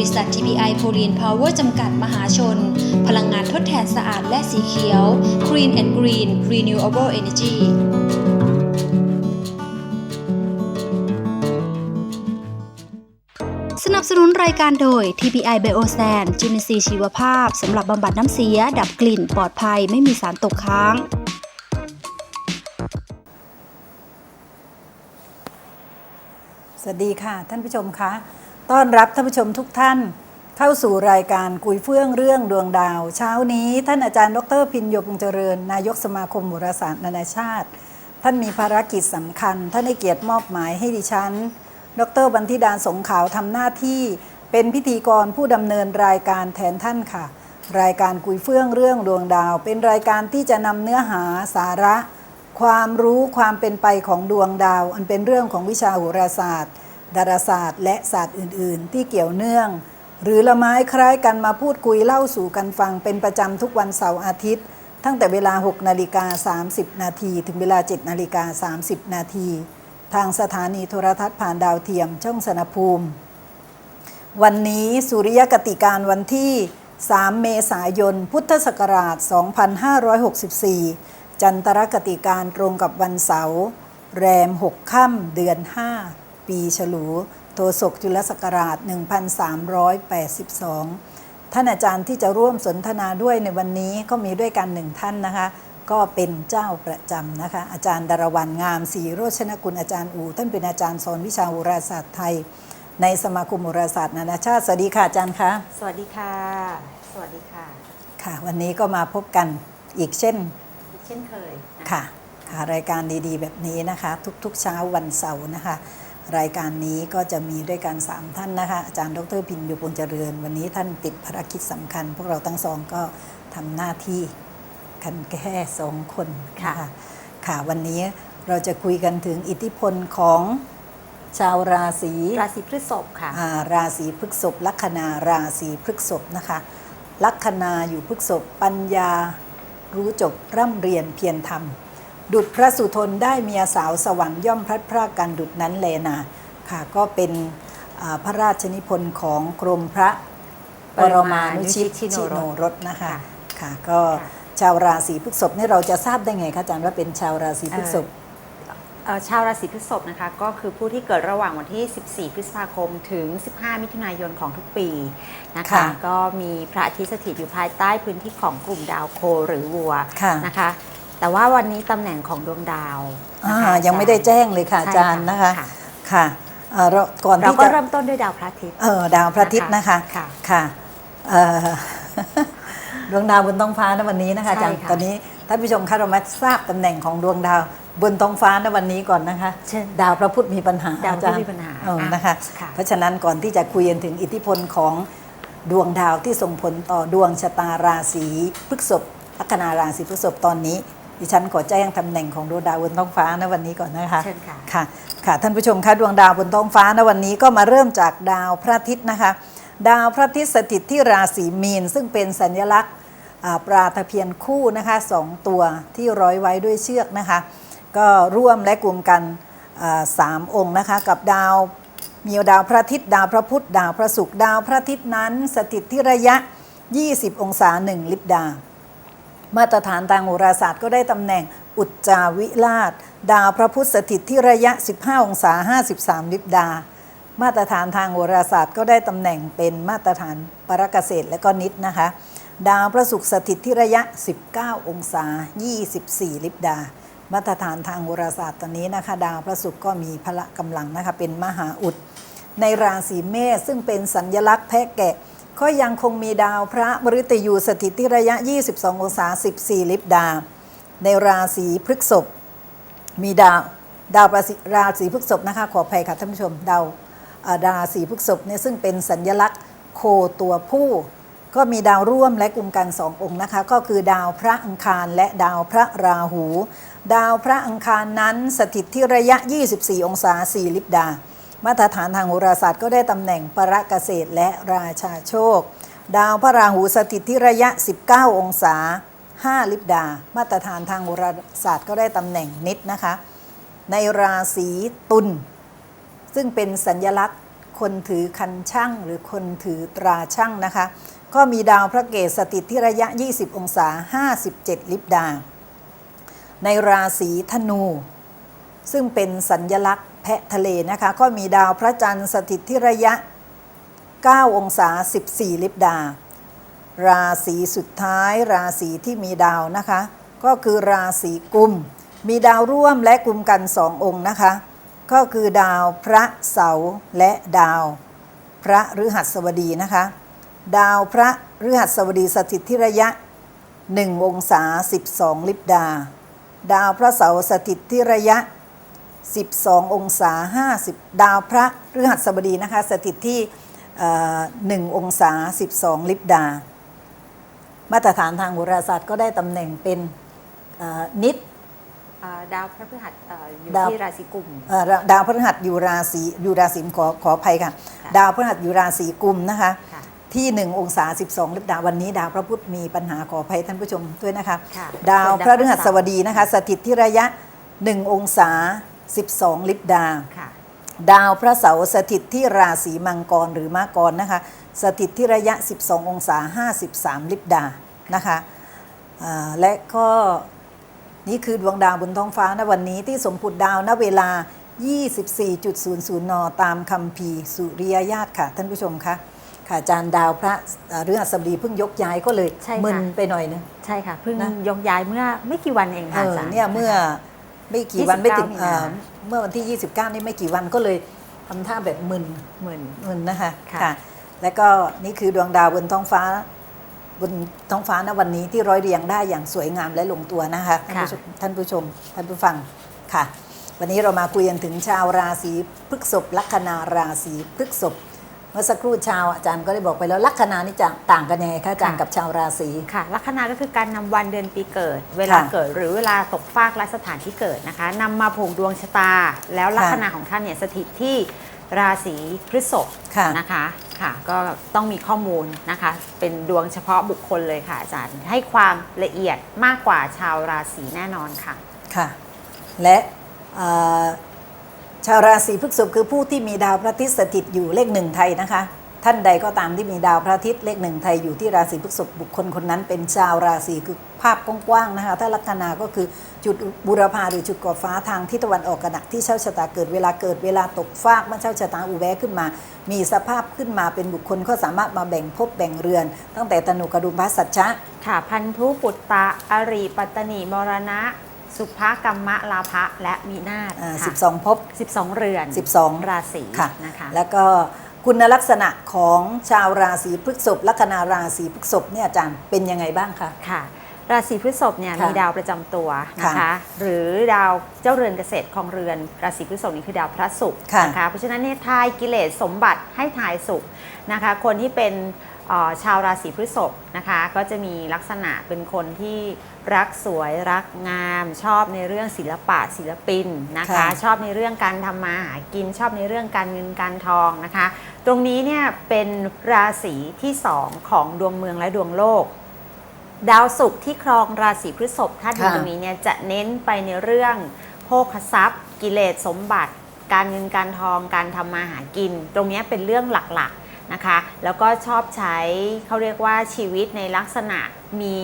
ริษัท TPI โพลีนพาวเวอร์จำกัดมหาชน พลังงานทดแทนสะอาดและสีเขียว Green and Green Renewable Energy สนับสนุนรายการโดย TPI Biosan จุลินทรีย์ชีวภาพสำหรับบำบัดน้ำเสีย ดับกลิ่น ปลอดภัยไม่มีสารตกค้างสวัสดีค่ะ ท่านผู้ชมคะ ต้อนรับท่านผู้ชมทุกท่าน เข้าสู่รายการกุยเฟื่องเรื่องดวงดาว เช้านี้ท่านอาจารย์ดรพินโยพงเจริญ นายกสมาคมโหราศาสตร์นานาชาติ ท่านมีภารกิจสำคัญ ท่านให้เกียรติมอบหมายให้ดิฉัน ดรบันทิดาสงขาวทำหน้าที่เป็นพิธีกรผู้ดำเนินรายการแทนท่านค่ะ รายการกุยเฟื่องเรื่องดวงดาว เป็นรายการที่จะนำเนื้อหาสาระ ความรู้ความเป็นไปของดวงดาว อันเป็นเรื่องของวิชาโหราศาสตร์ ดาราศาสตร์และศาสตร์อื่น ๆ ที่เกี่ยวเนื่อง หรือละไม้คล้ายกันมาพูดคุยเล่าสู่กันฟังเป็นประจำทุกวันเสาร์อาทิตย์ ตั้งแต่เวลา 6 นาฬิกา 30 นาทีถึงเวลา 7 นาฬิกา 30 นาทีทางสถานีโทรทัศน์ผ่านดาวเทียมช่องสนภูมิ วันนี้สุริยกติการวันที่ 3 เมษายน พุทธศักราช 2564 จันทรกติการตรงกับวันเสาร์แรม 6 ค่ำเดือน 5 ปีฉลูโทศกจุลศักราช 1382 ท่านอาจารย์ที่จะร่วมสนทนาด้วยในวันนี้ก็มีด้วยกันหนึ่งท่านนะคะ ก็เป็นเจ้าประจำนะคะ อาจารย์ดารวันงามศรีโรชนกุลอาจารย์อูท่านเป็นอาจารย์สอนวิชาโหราศาสตร์ไทย ในสมาคมโหราศาสตร์นานาชาติ สวัสดีค่ะอาจารย์คะสวัสดีค่ะ สวัสดีค่ะ ค่ะ วันนี้ก็มาพบกันอีกเช่นอีกเช่นเคยนค่ะค่ะรายการดีๆ แบบนี้นะคะ ทุกๆเช้าวันเสาร์นะคะ รายการนี้ก็จะมีด้วยกัน 3 ท่านนะคะ อาจารย์ดรพินอยู่ปงเจริญ วันนี้ท่านติดภารกิจสำคัญ พวกเราทั้งสองก็ทำหน้าที่กันแค่สองคนนะคะค่ะวันนี้เราจะคุยกันถึงอิทธิพลของชาวราศีราศีพฤษภค่ะอ่าราศีพฤษภลัคนาราศีพฤษภนะคะ ลัคนาอยู่พฤษภปัญญารู้จบร่ำเรียนเพียรธรรม ดุจพระสุทนได้เมียสาวสวรรค์ย่อมพลัดพรากกันดุจนั้นแลนาค่ะก็เป็นอ่าพระราชนิพนธ์ของกรมพระปรมานุชิตชิโนรสนะคะค่ะก็ค่ะชาวราศีพฤษภนี่เราจะทราบได้ไงคะอาจารย์ว่าเป็นชาวราศีพฤษภเอ่อชาวราศีพฤษภนะคะก็คือผู้ที่เกิดระหว่างวันที่ 14 พฤษภาคมถึง 15 มิถุนายนของทุกปีนะคะค่ะก็มีพระอาทิตย์สถิตอยู่ภายใต้พื้นที่ของกลุ่มดาวโคหรือวัวค่ะนะคะ แต่ว่าวันนี้ตำแหน่งของดวงดาวอ่านะคะยังไม่ได้แจ้งเลยค่ะใช่อาจารย์นะคะค่ะค่ะเอ่อเราก่อนเราที่ก็จะเริ่มต้นด้วยดาวพระอาทิตย์เออดาวพระอาทิตย์นะคะ ค่ะ ค่ะเอ่อ ดวงดาวบนท้องฟ้าในวันนี้นะคะอาจารย์ใช่ค่ะ ตอนนี้ท่านผู้ชมคะเรามาทราบตำแหน่งของดวงดาวบนท้องฟ้าในวันนี้ก่อนนะคะ เช่น ดาวพระพุธมีปัญหาดาวพระพุธอจรย์มีปัญหาเอออะนะคะ ค่ะ เพราะฉะนั้นก่อนที่จะคุยกันถึงอิทธิพลของดวงดาวที่ส่งผลต่อดวงชะตาราศีพฤษภลัคนาราศีพฤษภตอนนี้ ดิฉันขอแจ้งตำแหน่งของดวงดาวบนท้องฟ้าในวันนี้ก่อนนะคะเชิญค่ะค่ะค่ะท่านผู้ชมคะดวงดาวบนท้องฟ้าในวันนี้ก็มาเริ่มจากดาวพระอาทิตย์นะคะ ดาวพระอาทิตย์สถิตที่ราศีมีน ซึ่งเป็นสัญลักษณ์อ่าปลาตะเพียนคู่นะคะสองตัวที่ร้อยไว้ด้วยเชือกนะคะ ก็ร่วมและกลุ่มกันอ่าสามองค์นะคะกับดาวมีดาวพระอาทิตย์ดาวพระพุธดาวพระศุกร์ดาวพระอาทิตย์นั้น สถิตที่ระยะ 20 องศา1ลิบดา มาตรฐานทางโหราศาสตร์ก็ได้ตำแหน่งอุจจาวิราช ดาวพระพุธสถิตที่ระยะ 15 องศา 53 ลิบดา มาตรฐานทางโหราศาสตร์ก็ได้ตำแหน่งเป็นมาตรฐานปรกเกษตรและก็นิดนะคะ ดาวพระศุกร์สถิตที่ระยะ 19 องศา 24 ลิบดา มาตรฐานทางโหราศาสตร์ตอนนี้นะคะ ดาวพระศุกร์ก็มีพละกำลังนะคะเป็นมหาอุด ในราศีเมษซึ่งเป็นสัญญลักษณ์แพะแกะ ก็ยังคงมีดาวพระมฤตยูสถิตที่ระยะ 22 องศา 14 ลิบดา ในราศีพฤษภมีดาวดาวราศีราศีพฤษภนะคะขออภัยค่ะท่านผู้ชมดาวราศีพฤษภเนี่ยซึ่งเป็นสัญญลักษณ์โคตัวผู้ ก็มีดาวร่วมและกลุ่มกันสององค์นะคะ ก็คือดาวพระอังคารและดาวพระราหู ดาวพระอังคารนั้นสถิตที่ระยะ 24 องศา 4 ลิบดา มาตรฐานทางโหราศาสตร์ก็ได้ตำแหน่งปรเกษตรและราชาโชค ดาวพระราหูสถิตที่ระยะ 19 องศา 5 ลิบดา มาตรฐานทางโหราศาสตร์ก็ได้ตำแหน่งนิดนะคะ ในราศีตุลซึ่งเป็นสัญญลักษณ์คคนถือคันช่างหรือคนถือตราช่างนะคะ ก็มีดาวพระเกศสถิตที่ระยะ 20 องศา 57 ลิบดา ในราศีธนู ซึ่งเป็นสัญญลักษณ์ แพะทะเลนะคะ ก็มีดาวพระจันทร์สถิตที่ระยะ 9 องศา 14 ลิบดา ราศีสุดท้าย ราศีที่มีดาวนะคะ ก็คือราศีกุม มีดาวร่วมและกุมกันสององค์นะคะ ก็คือดาวพระเสาร์และดาว พระฤหัสบดีนะคะ ดาวพระฤหัสบดีสถิตที่ระยะ 1 องศา 12 ลิบดา ดาวพระเสาร์สถิตที่ระยะ 12 องศา 50 ดาวพระฤหัสบดีนะคะ สถิตที่เอ่อ1องศา 12 ลิบดา มาตรฐานทางโหราศาสตร์ก็ได้ตำแหน่งเป็นเอ่อนิดเอ่อดาวพระพฤหัสเอ่ออยู่ดาวที่ราศีกุมเอ่อดาวพฤหัสอยู่ราศีอยู่ราศีขอขออภัยค่ะค่ะดาวพฤหัสอยู่ราศีกุมนะคะค่ะที่ 1 องศา 12ลิบดาวันนี้ ดาวพระพุธมีปัญหาขออภัยท่านผู้ชมด้วยนะคะค่ะดาวพระฤหัสบดีนะคะ สถิตที่ระยะ 1 องศา 12 ลิบดา ค่ะ ดาวพระเสาร์สถิตที่ราศีมังกรหรือมากรนะคะ สถิตที่ระยะ 12 องศา 53 ลิบดา นะคะอ่าและก็นี่คือดวงดาวบนท้องฟ้าณวันนี้ที่สมผุดดาวณเวลา 24.00 น ตามคำพีร์สุริยญาติค่ะ ท่านผู้ชมคะค่ะอาจารย์ดาวพระเอ่อเรื่องอัสบดีเพิ่งยกย้ายก็เลยใช่ค่ะ มึนไปหน่อยนึง ใช่ค่ะ เพิ่งนะ ยกย้ายเมื่อไม่กี่วันเองเอค่ะออาจารย์เนี่ยเมื่อ ไม่กี่วัน29ไม่ถึงมีนาเอ่อเมื่อวันที่ 29 นี่ไม่กี่วันก็เลยทำท่าแบบมึนเหมือนมึนนะคะค่ะค่ะและก็นี่คือดวงดาวบนท้องฟ้า บนท้องฟ้าณวันนี้ที่ร้อยเรียงได้อย่างสวยงามและลงตัวนะคะท่านผู้ชมท่านผู้ชมท่านผู้ฟังค่ะ วันนี้เรามาคุยกันถึงชาวราศีพฤษภลัคนาราศีพฤษภ เมื่อสักครู่ชาวอาจารย์ก็ได้บอกไปแล้วลัคนานี่จะต่างกันยังไงคะอาจารย์กับชาวราศี ค่ะ ลัคนาก็คือการนำวันเดือนปีเกิด เวลาค่ะเกิดหรือเวลาตกฟากและสถานที่เกิดนะคะนำมาผูกดวงชะตา แล้วลัคนาของท่านเนี่ยสถิตที่ราศีพฤษภค่ะนะคะค่ะ ก็ต้องมีข้อมูลนะคะ เป็นดวงเฉพาะบุคคลเลยค่ะอาจารย์ ให้ความละเอียดมากกว่าชาวราศีแน่นอนค่ะ ค่ะ และเอ่อ ชาวราศีพฤษภคือผู้ที่มีดาวพระอาทิตย์สถิตอยู่เลขหนึ่งไทยนะคะ ท่านใดก็ตามที่มีดาวพระอาทิตย์เลขหนึ่งไทยอยู่ที่ราศีพฤษภบุคคลคนนั้นเป็นชาวราศีคือภาพกว้างๆนะคะ ถ้าลัคนาก็คือจุดบุรพาหรือจุดก่อฟ้าทางทิศตะวันออกขณะหนักที่เช่าชะตาเกิดเวลาเกิดเวลาตกฟากเมื่อเช่าชะตาอุแวะขึ้นมา มีสภาพขึ้นมาเป็นบุคคลก็สามารถมาแบ่งภพแบ่งเรือน ตั้งแต่ตนุกระดุมพระสัจจะค่ะ พันธุปุตตะอริปัตตนีมรณะ สุภกรรมะลาภะและมีนาศอ่าค่ะ12ภพ12เรือน12ราศีค่ะนะคะแล้วก็คุณลักษณะของชาวราศีพฤษภลัคนาราศีพฤษภเนี่ยอาจารย์เป็นยังไงบ้างคะค่ะ ราศีพฤษภเนี่ยค่ะมีดาวประจำตัวนะคะค่ะหรือดาวเจ้าเรือนเกษตรของเรือนราศีพฤษภนี่คือดาวพระศุกร์ค่ะนะคะเพราะฉะนั้นเนี่ยทายกิเลสสมบัติให้ทายสุขนะคะคนที่เป็นเอ่อ ชาวราศีพฤษภนะคะ ก็จะมีลักษณะเป็นคนที่รักสวยรักงาม ชอบในเรื่องศิลปะศิลปินนะคะค่ะชอบในเรื่องการทำมาหากิน ชอบในเรื่องการเงินการทองนะคะ ตรงนี้เนี่ยเป็นราศีที่สองของดวงเมืองและดวงโลก ดาวศุกร์ที่ครองราศีพฤษภถ้าดูค่ะตรงนี้เนี่ยจะเน้นไปในเรื่องโภคทรัพย์ กิเลสสมบัติ การเงินการทองการทำมาหากิน ตรงเนี้ยเป็นเรื่องหลักๆ นะคะ แล้วก็ชอบใช้เขาเรียกว่าชีวิตในลักษณะมี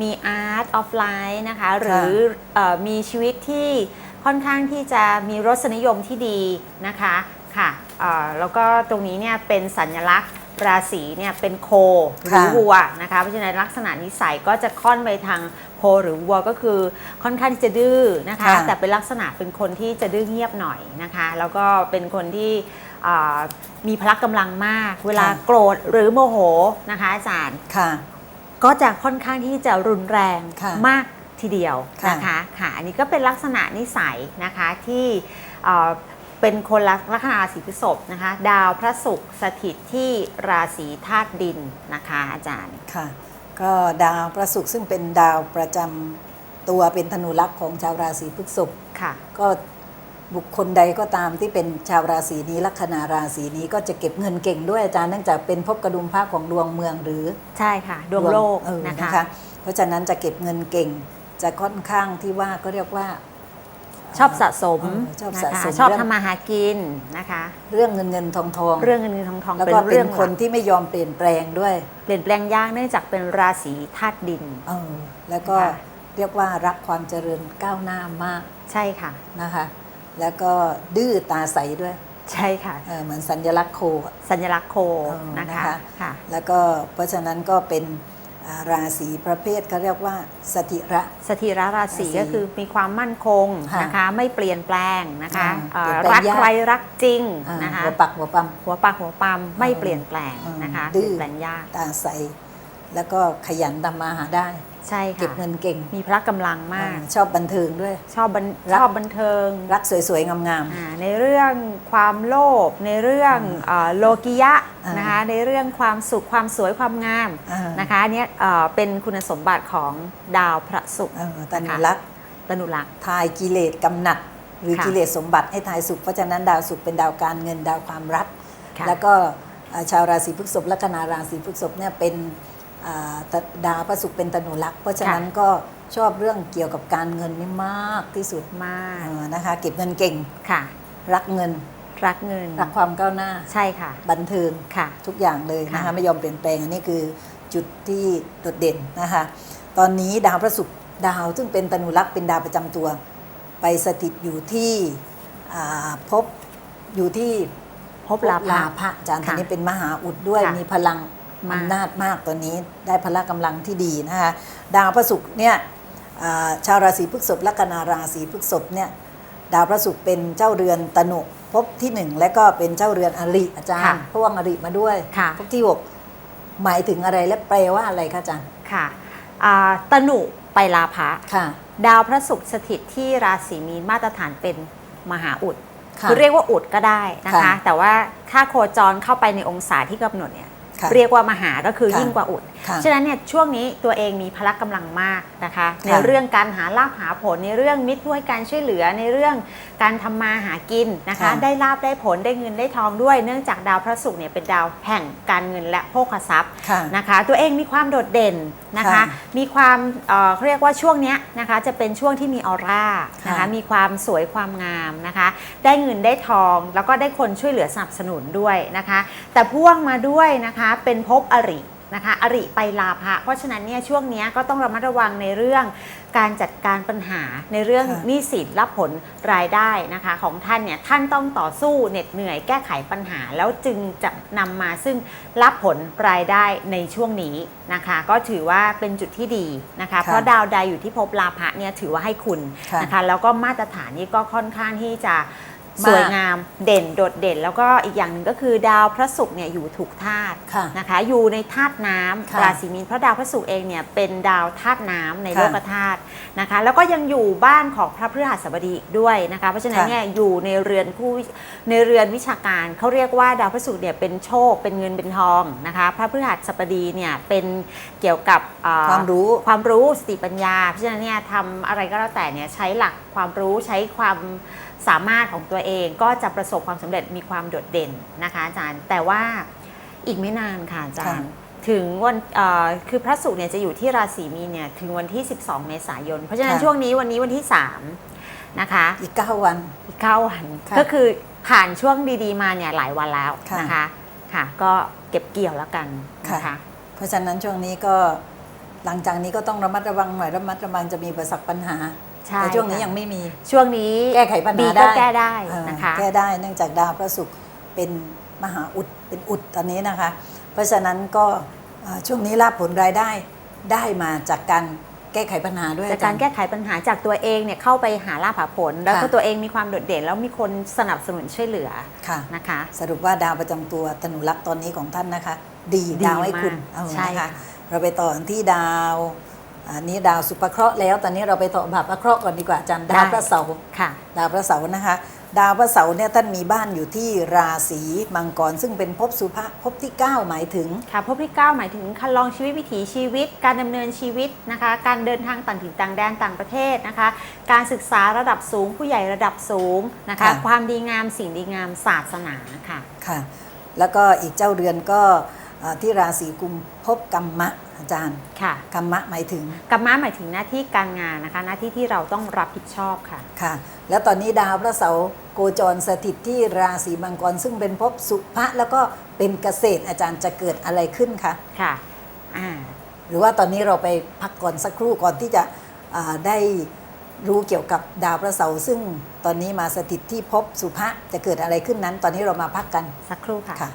มีอาร์ตออฟไลน์นะคะ หรือเออมีชีวิตที่ค่อนข้างที่จะมีรสนิยมที่ดีนะคะค่ะเอ่อแล้วก็ตรงนี้เนี่ยเป็นสัญลักษณ์ราศีเนี่ยเป็นโคหรือค่ะวัวนะคะเพราะฉะนั้นลักษณะนิสัยก็จะค่อนไปทางโคหรือวัวก็คือค่อนข้างที่จะดื้อนะคะค่ะแต่เป็นลักษณะเป็นคนที่จะดื้อเงียบหน่อยนะคะ แล้วก็เป็นคนที่อ่า มีพละกำลังมาก เวลาโกรธหรือโมโหนะคะอาจารย์ค่ะ ก็จะค่อนข้างที่จะรุนแรงค่ะมากทีเดียวค่ะนะคะค่ะอันนี้ก็เป็นลักษณะนิสัยนะคะที่เอ่อเป็นคนลักลัคนาราศีพฤษภนะคะดาวพระศุกร์สถิตที่ราศีธาตุดินนะคะอาจารย์ค่ะ ก็ดาวประศุกร์ซึ่งเป็นดาวประจำตัวเป็นธนูลักษณ์ของชาวราศีพฤษภค่ะ ก็ บุคคลใดก็ตามที่เป็นชาวราศีนี้ลัคนาราศีนี้ก็จะเก็บเงินเก่งด้วยอาจารย์เนื่องจากเป็นภพกระดุมพระของดวงเมืองหรือใช่ค่ะ ดวงโลกเออนะนะคะคะ เพราะฉะนั้นจะเก็บเงินเก่ง จะค่อนข้างที่ว่าก็เรียกว่าชอบสะสมเออชอบนะสะคะสมชอบเรื่องทำมาหากินนะคะ เรื่องเงินเงินทองทอง เรื่องเงินเงินทองทองแล้วเป็นก็เป็เรื่นองคนที่ไม่ยอมเปลี่ยนแปลงด้วย เปลี่ยนแปลงยากเนื่องจากเป็นราศีธาตุดินเออแล้วก็ค่ะเรียกว่ารักความเจริญก้าวหน้ามาก ใช่ค่ะนะคะ แล้วก็ดื้อตาใสด้วยใช่ค่ะเออเหมือนสัญลักษณ์โคอะสัญลักษณ์โคเออนะคะนะคะค่ะแล้วก็เพราะฉะนั้นก็เป็นอ่าราศีประเภทเขาเรียกว่าสถิระสถิระราศีราศีก็คือมีความมั่นคงค่ะนะคะไม่เปลี่ยนแปลงนะคะอ่าเอ่อเปลี่ยนแปลงรักยากใครรักจริงอ่านะคะหัวปักหัวปั๊มหัวปากหัวปั๊มไม่เปลี่ยนแปลงนะคะดื้เปลี่อยนแปลงยากตาใส แล้วก็ขยันทำมาหาได้ ใช่เก็บค่ะเงินเก่งมีพละกำลังมากเออชอบบันเทิงด้วย ชอบบันรัก ชอบบันเทิงรักสวยๆงามอ่าในเรื่องความโลภในเรื่องเอ่อโลกิยะอ่านนะคะในเรื่องความสุขความสวยความงามอ่าน นะคะอันเนี้ยเอ่อเป็นคุณสมบัติของดาวพระศุกๆร์เออตานุรักษ์ตนุรักษ์ ทายกิเลสกำหนัด หรือค่ะกิเลสสมบัติให้ทายสุข เพราะฉะนั้นดาวสุขเป็นดาวการเงินดาวความรัก ค่ะแล้วก็เอ่อชาวราศีพฤษภลัคนาราศีพฤษภเนี่ยเป็นอ่าตะ ดาวพระศุกร์เป็นตนุรักษ์เพราะฉะนั้นก็ชอบเรื่องเกี่ยวกับการเงินนี่มากที่สุดมากเออนะคะ เก็บเงินเก่งค่ะ รักเงิน รักเงิน รักความก้าวหน้าใช่ค่ะ บันเทิงค่ะ ทุกอย่างเลยนะคะค่ะไม่ยอมเปลี่ยนแปลงอันนี้คือจุดที่โดดเด่นนะคะ ตอนนี้ดาวพระศุกร์ดาวซึ่งเป็นตนุรักษ์เป็นดาวประจำตัว ไปสถิตอยู่ที่อ่าภพอยู่ที่พบลาภะภะอาจารย์ตค่ะอนนี้เป็นมหาอุดด้วยค่ะมีพลังมาก อำนาจมากตอนนี้ได้พละกำลังที่ดีนะคะดาวพระศุกร์เนี่ยอ่าชาวราศีพฤษภลัคนาราศีพฤษภเนี่ยดาวพระศุกร์เป็นเจ้าเรือนตนุภพที่หนึ่งและก็เป็นเจ้าเรือนอริอาจารค่ะย์พ่วงอริมาด้วยค่ะภพที่หกหมายถึงอะไรและแปลว่าอะไรคะอาจารย์ค่ะอ่าตนุไปลาภะค่ะดาวพระศุกร์สถิตที่ราศีมีนมาตรฐานเป็นมหาอุดค่ะคือเรียกว่าอุดก็ได้นะคะค่ะแต่ว่าถ้าโคจรเข้าไปในองศาที่กำหนดเนี่ยค่ะ เรียกว่ามหาก็คือค่ะยิ่งกว่าอุดค่ะฉะนั้นเนี่ยช่วงนี้ตัวเองมีพละกำลังมากนะคะ ในค่ะเรื่องการหาลาภหาผลในเรื่องมิตรด้วยการช่วยเหลือในเรื่องการทำมาหากินนะคะค่ะได้ลาบได้ผลได้เงินได้ทองด้วย เนื่องจากดาวพระศุกร์เนี่ยเป็นดาวแห่งการเงินและโภคทรัพย์ค่ะนะคะ ตัวเองมีความโดดเด่นนะคะค่ะมีความเอ่อเขาเรียกว่าช่วงเนี้ยนะคะจะเป็นช่วงที่มีออร่านะคะค่ะมีความสวยความงามนะคะ ได้เงินได้ทองแล้วก็ได้คนช่วยเหลือสนับสนุนด้วยนะคะ แต่พ่วงมาด้วยนะคะเป็นภพอริ นะคะอริไปลาภะเพราะฉะนั้นเนี่ยช่วงเนี้ยก็ต้องระมัดระวังในเรื่องการจัดการปัญหาในเรื่องค่ะหนี้สินรับผลรายได้นะคะของท่านเนี่ยท่านต้องต่อสู้เหน็ดเหนื่อยแก้ไขปัญหา แล้วจึงจะนำมาซึ่งรับผลรายได้ในช่วงนี้นะคะ ก็ถือว่าเป็นจุดที่ดีนะคะ เพราะดาวใดอยู่ที่ภพลาภะเนี่ยถือว่าให้คุณค่ะ นะคะแล้วก็มาตรฐานนี้ก็ค่อนข้างที่จะมาก สวยงามเด่นโดดเด่น แล้วก็อีกอย่างหนึ่งก็คือดาวพระศุกร์เนี่ยอยู่ถูกธาตุค่ะนะคะ อยู่ในธาตุน้ำค่ะราศีมีนเพราะดาวพระศุกร์เองเนี่ยเป็นดาวธาตุน้ำในค่ะโลกธาตุนะคะ แล้วก็ยังอยู่บ้านของพระพฤหัสบดีอีกด้วยนะคะ เพราะฉะนั้นค่ะเนี่ยอยู่ในเรือนผู้ในเรือนวิชาการเขาเรียกว่าดาวพระศุกร์เนี่ยเป็นโชคเป็นเงินเป็นทองนะคะ พระพฤหัสบดีเนี่ยเป็นเกี่ยวกับเอ่อความรู้ความรู้สติปัญญา เพราะฉะนั้นเนี่ยทำอะไรก็แล้วแต่เนี่ยใช้หลักความรู้ใช้ความ สามารถของตัวเองก็จะประสบความสำเร็จมีความโดดเด่นนะคะอาจารย์ แต่ว่าอีกไม่นานค่ะอาจารย์ ถึงวันเอ่อคือพระศุกร์เนี่ยจะอยู่ที่ราศีมีนเนี่ยถึงวันที่ 12 เมษายน เพราะฉะนั้นค่ะช่วงนี้วันนี้วันที่ 3 นะคะ อีก 9 วันอีกเก้าวันค่ะก็คือผ่านช่วงดีๆมาเนี่ยหลายวันแล้วค่ะนะคะค่ะ ก็เก็บเกี่ยวแล้วกันนะคะเพราะฉะนั้นช่วงนี้ก็หลังจากนี้ก็ต้องระมัดระวังหน่อยระมัดระวังจะมีอุปสรรคปัญหา ใช่แต่ช่วงนี้ค่ะยังไม่มี ช่วงนี้แก้ไขปัญหาดีได้ก็แก้ได้เออนะคะ แก้ได้เนื่องจากดาวพระศุกร์เป็นมหาอุดเป็นอุดตอนนี้นะคะ เพราะฉะนั้นก็เอ่อช่วงนี้ลาบผลรายได้ได้มาจากการแก้ไขปัญหาด้วยจากการอจแก้ไขปัญหาจากตัวเองเนี่ยเข้าไปหาลาภผล แล้วก็ค่ะ ตัวเองมีความโดดเด่น แล้วมีคนสนับสนุนช่วยเหลือค่ะ นะคะ สรุปว่าดาวประจำตัวตนุรักษ์ตอนนี้ของท่านนะคะ ดีดีดาวให้คุณมากเอาใช่นะคะ ค่ะ เราไปต่อกันที่ดาว อันนี้ดาวสุภเคราะห์แล้ว ตอนนี้เราไปต่อบาปพระเคราะห์ก่อนดีกว่าอาจารย์ดาวพระเสาร์ค่ะ ดาวพระเสาร์นะคะ ดาวพระเสาร์เนี่ยท่านมีบ้านอยู่ที่ราศีมังกรซึ่งเป็นภพสุภะภพที่ 9 หมายถึง ค่ะพบที่ 9 หมายถึงคันลองชีวิตวิถีชีวิต การดำเนินชีวิตนะคะ การเดินทางต่างถิ่นต่างแดนต่างประเทศนะคะ การศึกษาระดับสูง ผู้ใหญ่ระดับสูงนะคะ ค่ะ ความดีงามสิ่งดีงามศาสนาค่ะ ค่ะ แล้วก็อีกเจ้าเรือนก็เอ่อที่ราศีกุมภพกรรมะ อาจารย์ค่ะกรรมะหมายถึงกรรมะหมายถึงหน้าที่การงานนะคะ หน้าที่ที่เราต้องรับผิดชอบค่ะค่ะ แล้วตอนนี้ดาวพระเสาร์โคจรสถิตที่ราศีมังกรซึ่งเป็นภพสุภะแล้วก็เป็นเกษตรอาจารย์จะเกิดอะไรขึ้นคะค่ะอ่าหรือว่าตอนนี้เราไปพักก่อนสักครู่ก่อนที่จะอ่าได้รู้เกี่ยวกับดาวพระเสาร์ซึ่งตอนนี้มาสถิตที่ภพสุภะจะเกิดอะไรขึ้นนั้น ตอนนี้เรามาพักกันสักครู่ค่ะค่ะ